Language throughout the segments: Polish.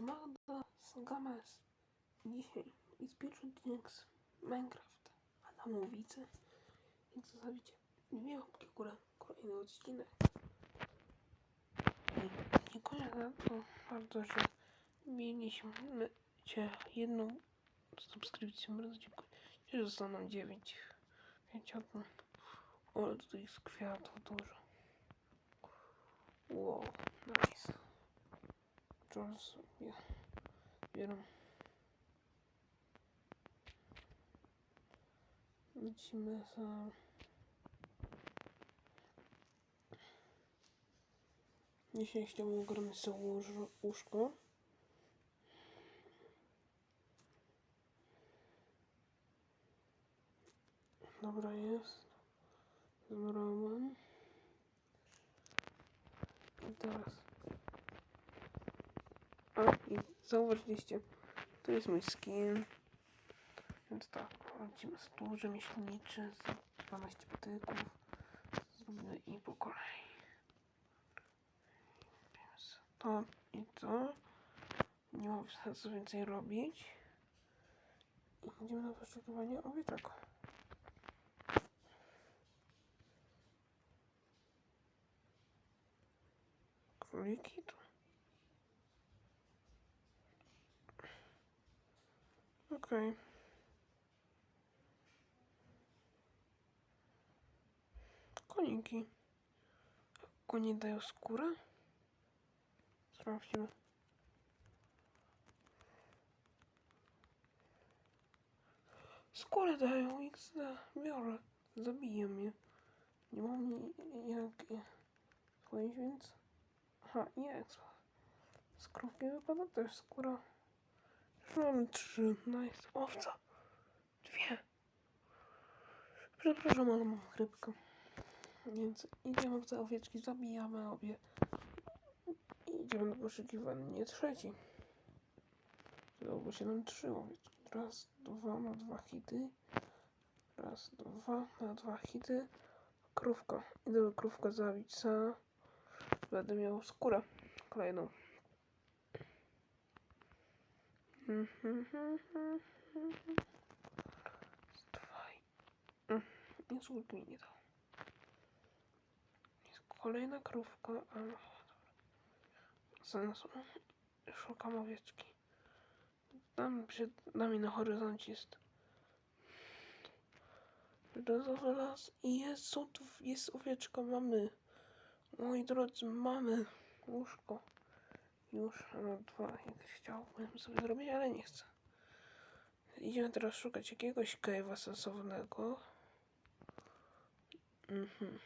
Magda z Games. Dzisiaj jest pierwszy odcinek z Minecraft Adamowicy. Więc zostawicie dwie łapki górę. Kolejny odcinek. I dziękuję za to bardzo, że mieliśmy jedną subskrypcję. Bardzo dziękuję. Że zostaną dziewięć. Wiecie o tutaj jest kwiatów dużo. Wow, nice. Teraz sobie bieram. Lecimy za... Dzisiaj chciałbym sobie łóżko. Dobra jest. Zrobiłem. I teraz. A i zauważyliście, to jest mój skin. Więc tak, lecimy stół rzemieślniczy z 12 patyków. Zrobimy i po kolei. Więc to i to. Nie mam sensu więcej robić. I idziemy na poszukiwanie owieczek. Króliki tu. Okej. Koniki. Konie dają skórę? Sprawdźmy. Skórę dają XD. Biorę. Zabiję mnie. Nie mam jak powiedzieć, więc... Aha, jest. Z krówki wypada też skóra. Mamy trzy. Nice. Owca. Dwie. Przepraszam, ale mam chrypkę. Więc idziemy w te owieczki, zabijamy obie. I idziemy do poszukiwania trzeci. Przydałoby się nam trzy owieczki. Raz, dwa na dwa hity. Raz, dwa na dwa hity. Krówka. Idę krówkę zabić sa. Będę miał skórę kolejną. Dwaj. Nie złóż mi nie dał. Jest kolejna krówka, ale sensu. Szukam owieczki. Tam przed nami na horyzoncie jest brzozowy las i jest, jest owieczka, mamy. Moi drodzy, mamy łóżko. Już na dwa, jak chciałbym sobie zrobić, ale nie chcę. Idziemy teraz szukać jakiegoś cave'a sensownego. Mhm.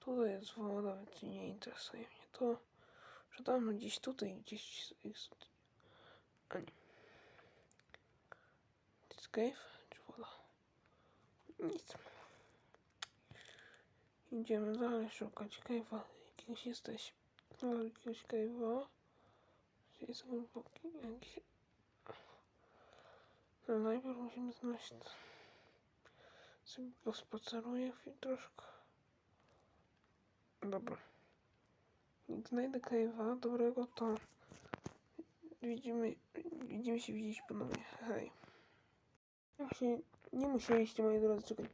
Tutaj jest woda, więc nie interesuje mnie to. Tam gdzieś tutaj, gdzieś jest... A nie. Jest cave czy woda? Nic. Idziemy dalej szukać cave'a. Jakiegoś jesteś. No, jakiegoś cave'a. Gdzie jest głęboki jakiś... No najpierw musimy znaleźć... Sobie pospaceruję troszkę. Dobra. Jak znajdę cave'a dobrego, to widzimy, widzimy się widzieć ponownie. Hej. Nie, musi, nie musieliście, moi drodzy, czekać,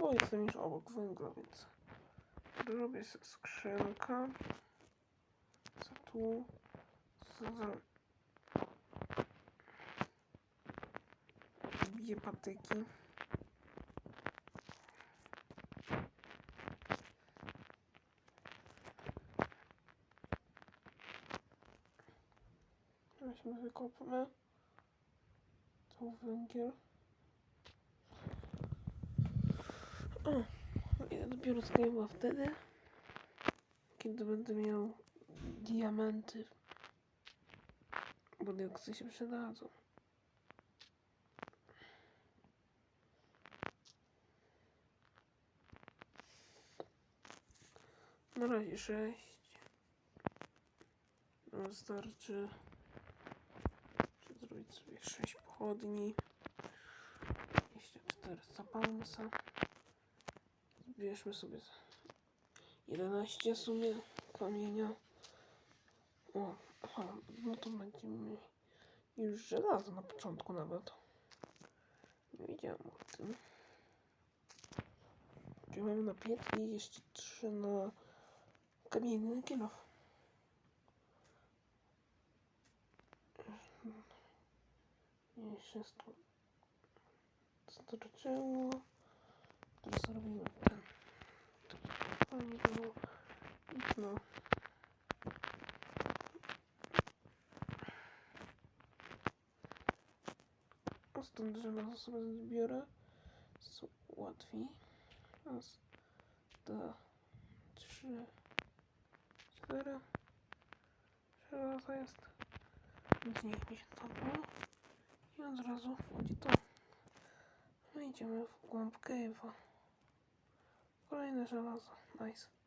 bo jestem już obok węgla, więc robię skrzynkę. Co tu? Co za... Biję patyki. Weźmy wykopmy. Tu węgiel. O, idę dopiero z Game'a wtedy, kiedy będę miał diamenty. Bo dioksy się przydadzą. Na razie sześć. No, Wystarczy zrobić sobie 6 pochodni. 24 zapalmsa. Zbierzmy sobie z- 11 w sumie kamienia. O, Aha, no to będziemy już żelazo na początku nawet. Nie wiedziałem o tym. Gdzie mamy na 5 i jeszcze 3 na kamienny kilof. Jeszcze sto... starczyło. Teraz robimy ten. Fajnie było. I no. Stąd żelazo sobie zbiorę. Jest łatwiej. Raz, dwa, trzy, cztery. Żelazo jest. Więc niech mi się to było. I od razu wchodzi to. My idziemy w głąb cave'a. Kolejne żelazo. Nice.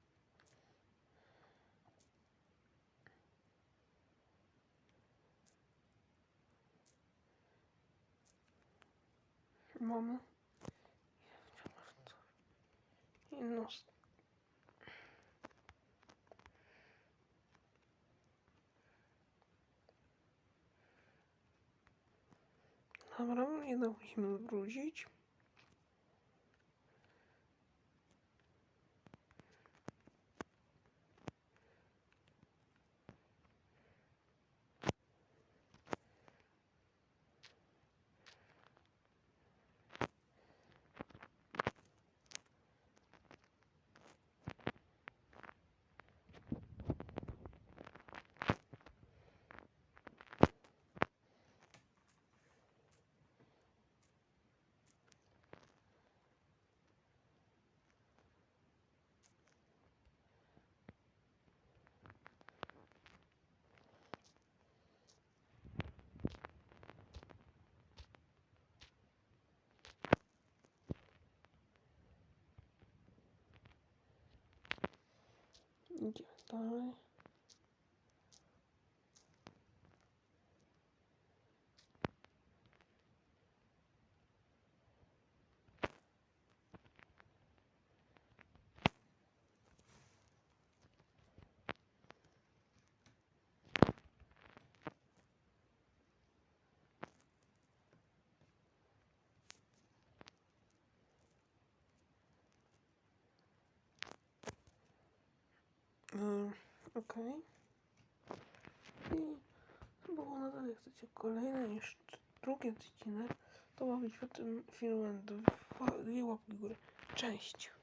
Mamy. I no. Dobra, jednak musimy wrócić. Idziemy dalej. Yy, Okej. I to było na tyle. Jak chcecie kolejny niż drugi odcinek, to ma być w tym filmie dwa, dwie łapki w górę. Cześć!